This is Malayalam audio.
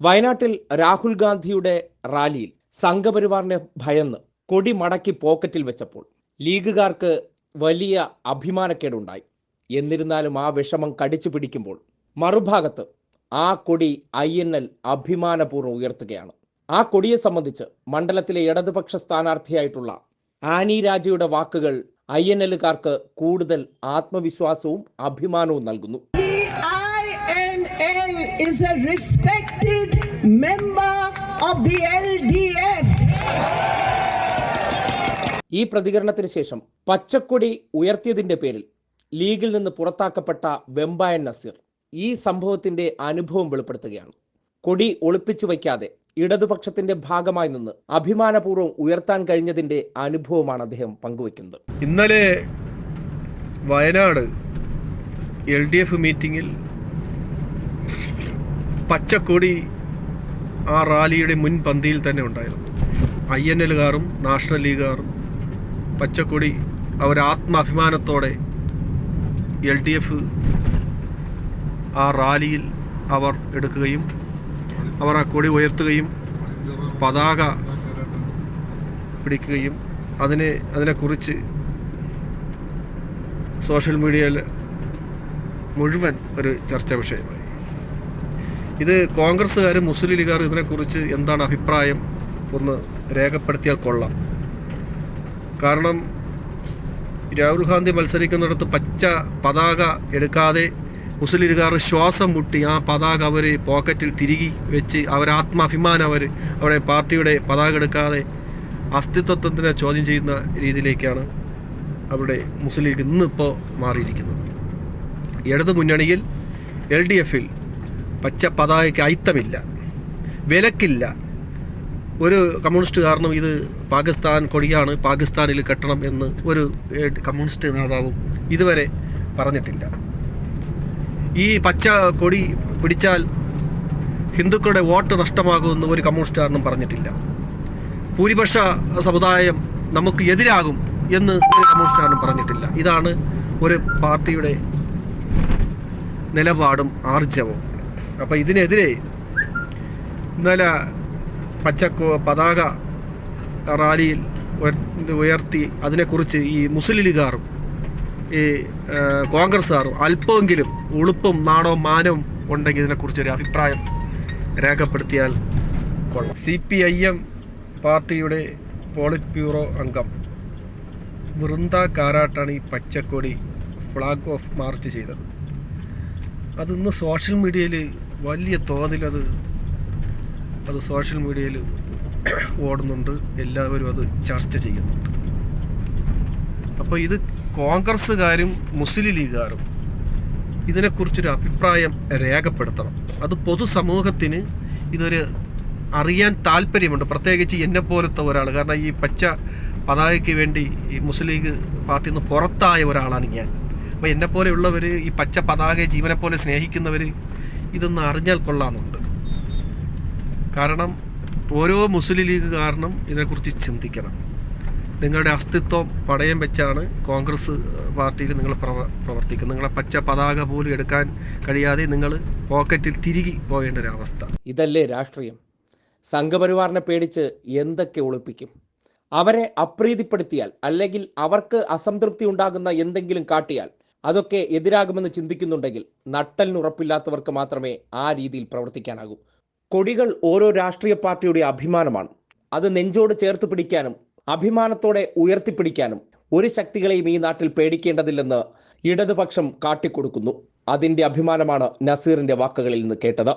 വയനാട്ടിൽ രാഹുൽ ഗാന്ധിയുടെ റാലിയിൽ സംഘപരിവാറിനെ ഭയന്ന് കൊടി മടക്കി പോക്കറ്റിൽ വെച്ചപ്പോൾ ലീഗുകാർക്ക് വലിയ അഭിമാനക്കേടുണ്ടായി. എന്നിരുന്നാലും ആ വിഷമം കടിച്ചു പിടിക്കുമ്പോൾ മറുഭാഗത്ത് ആ കൊടി ഐ എൻ എൽ അഭിമാനപൂർവം ഉയർത്തുകയാണ്. ആ കൊടിയെ സംബന്ധിച്ച് മണ്ഡലത്തിലെ ഇടതുപക്ഷ സ്ഥാനാർത്ഥിയായിട്ടുള്ള ആനി രാജയുടെ വാക്കുകൾ ഐ എൻ എല്ലുകാർക്ക് കൂടുതൽ ആത്മവിശ്വാസവും അഭിമാനവും നൽകുന്നു. INL is a respected member of the LDF. ഈ പ്രതികരണത്തിന് ശേഷം പച്ചക്കൊടി ഉയർത്തിയതിന്റെ പേരിൽ ലീഗിൽ നിന്ന് പുറത്താക്കപ്പെട്ട വെമ്പായൻ നസീർ ഈ സംഭവത്തിന്റെ അനുഭവം വെളിപ്പെടുത്തുകയാണ് കൊടി ഒളിപ്പിച്ചു വയ്ക്കാതെ ഇടതുപക്ഷത്തിന്റെ ഭാഗമായി നിന്ന് അഭിമാനപൂർവം ഉയർത്താൻ കഴിഞ്ഞതിന്റെ അനുഭവമാണ് അദ്ദേഹം പങ്കുവെക്കുന്നത് ഇന്നലെ വയനാട് എൽ ഡി എഫ് മീറ്റിങ്ങിൽ പച്ചക്കൊടി ആ റാലിയുടെ മുൻപന്തിയിൽ തന്നെ ഉണ്ടായിരുന്നു. ഐ എൻ എല്ലുകാരും നാഷണൽ ലീഗുകാരും പച്ചക്കൊടി അവർ ആത്മാഭിമാനത്തോടെ എൽ ഡി എഫ് ആ റാലിയിൽ അവർ എടുക്കുകയും അവർ ആ കൊടി ഉയർത്തുകയും പതാക പിടിക്കുകയും അതിനെ അതിനെക്കുറിച്ച് സോഷ്യൽ മീഡിയയിൽ മുഴുവൻ ഒരു ചർച്ചാ വിഷയമായി ഇത് കോൺഗ്രസ്സുകാരും മുസ്ലിം ലീഗുകാരും ഇതിനെക്കുറിച്ച് എന്താണ് അഭിപ്രായം? ഒന്ന് രേഖപ്പെടുത്തിയാൽ കൊള്ളാം. കാരണം രാഹുൽ ഗാന്ധി മത്സരിക്കുന്നിടത്ത് പച്ച പതാക എടുക്കാതെ മുസ്ലിം ലീഗുകാർ ശ്വാസം മുട്ടി ആ പതാക അവർ പോക്കറ്റിൽ തിരികെ വെച്ച് അവർ ആത്മാഭിമാനം അവർ അവരെ പാർട്ടിയുടെ പതാക എടുക്കാതെ അസ്തിത്വത്തിനെ ചോദ്യം ചെയ്യുന്ന രീതിയിലേക്കാണ് അവിടെ മുസ്ലിം ലീഗ് ഇന്നിപ്പോൾ മാറിയിരിക്കുന്നത്. ഇടതു മുന്നണിയിൽ എൽ ഡി എഫിൽ പച്ച പതാകയ്ക്ക് അയിത്തമില്ല. വിലക്കില്ല. ഒരു കമ്മ്യൂണിസ്റ്റ് കാരണം ഇത് പാകിസ്ഥാൻ കൊടിയാണ് പാകിസ്ഥാനിൽ കെട്ടണം എന്ന് ഒരു കമ്മ്യൂണിസ്റ്റ് നേതാവും ഇതുവരെ പറഞ്ഞിട്ടില്ല. ഈ പച്ച കൊടി പിടിച്ചാൽ ഹിന്ദുക്കളുടെ വോട്ട് നഷ്ടമാകുമെന്ന് ഒരു കമ്മ്യൂണിസ്റ്റുകാരനും പറഞ്ഞിട്ടില്ല. ഭൂരിപക്ഷ സമുദായം നമുക്ക് എതിരാകും എന്ന് ഒരു കമ്മ്യൂണിസ്റ്റുകാരനും പറഞ്ഞിട്ടില്ല. ഇതാണ് ഒരു പാർട്ടിയുടെ നിലപാടും ആർജവും. അപ്പോൾ ഇതിനെതിരെ ഇന്നലെ പച്ചക്കോ പതാക റാലിയിൽ ഉയർത്തി അതിനെക്കുറിച്ച് ഈ മുസ്ലിം ലീഗാറും ഈ കോൺഗ്രസ്സുകാരും അല്പമെങ്കിലും ഉളുപ്പും നാടോ മാനവും ഉണ്ടെങ്കിൽ ഇതിനെക്കുറിച്ച് ഒരു അഭിപ്രായം രേഖപ്പെടുത്തിയാൽ കൊള്ളാം. സി പി ഐ എം പാർട്ടിയുടെ പോളിറ്റ് ബ്യൂറോ അംഗം വൃന്ദ കാരാട്ടാണ് ഈ പച്ചക്കൊടി ഫ്ലാഗ് ഓഫ് മാർച്ച് ചെയ്തത്. അത് ഇന്ന് സോഷ്യൽ മീഡിയയിൽ വലിയ തോതിൽ അത് അത് സോഷ്യൽ മീഡിയയിൽ ഓടുന്നുണ്ട്. എല്ലാവരും അത് ചർച്ച ചെയ്യുന്നുണ്ട്. അപ്പോൾ ഇത് കോൺഗ്രസ്സുകാരും മുസ്ലിം ലീഗുകാരും ഇതിനെക്കുറിച്ചൊരു അഭിപ്രായം രേഖപ്പെടുത്തണം. അത് പൊതുസമൂഹത്തിന് ഇതൊരു അറിയാൻ താല്പര്യമുണ്ട്. പ്രത്യേകിച്ച് എന്നെ പോലത്തെ ഒരാൾ. കാരണം ഈ പച്ച പതാകയ്ക്ക് വേണ്ടി ഈ മുസ്ലിം ലീഗ് പാർട്ടിയിൽ നിന്ന് പുറത്തായ ഒരാളാണ് ഞാൻ. അപ്പോൾ എന്നെപ്പോലെയുള്ളവർ ഈ പച്ച പതാകയെ ജീവനെ പോലെ സ്നേഹിക്കുന്നവർ ഇതൊന്ന് അറിഞ്ഞാൽ കൊള്ളാമെന്നുണ്ട്. കാരണം ഓരോ മുസ്ലിം ലീഗ് കാരണം ഇതിനെക്കുറിച്ച് ചിന്തിക്കണം. നിങ്ങളുടെ അസ്തിത്വം പടയം വെച്ചാണ് കോൺഗ്രസ് പാർട്ടിയിൽ നിങ്ങൾ പ്രവ പ്രവർത്തിക്കുന്നത്. നിങ്ങളെ പച്ച പതാക പോലും എടുക്കാൻ കഴിയാതെ നിങ്ങൾ പോക്കറ്റിൽ തിരികെ പോകേണ്ട ഒരവസ്ഥ ഇതല്ലേ രാഷ്ട്രീയം? സംഘപരിവാറിനെ പേടിച്ച് എന്തൊക്കെ ഒളിപ്പിക്കും? അവരെ അപ്രീതിപ്പെടുത്തിയാൽ അല്ലെങ്കിൽ അവർക്ക് അസംതൃപ്തി ഉണ്ടാകുന്ന എന്തെങ്കിലും കാട്ടിയാൽ അതൊക്കെ എതിരാകുമെന്ന് ചിന്തിക്കുന്നുണ്ടെങ്കിൽ നട്ടലിനുറപ്പില്ലാത്തവർക്ക് മാത്രമേ ആ രീതിയിൽ പ്രവർത്തിക്കാനാകൂ. കൊടികൾ ഓരോ രാഷ്ട്രീയ പാർട്ടിയുടെ അഭിമാനമാണ്. അത് നെഞ്ചോട് ചേർത്ത് പിടിക്കാനും അഭിമാനത്തോടെ ഉയർത്തിപ്പിടിക്കാനും ഒരു ശക്തികളെയും ഈ നാട്ടിൽ പേടിക്കേണ്ടതില്ലെന്ന് ഇടതുപക്ഷം കാട്ടിക്കൊടുക്കുന്നു. അതിന്റെ അഭിമാനമാണ് നസീറിന്റെ വാക്കുകളിൽ നിന്ന് കേട്ടത്.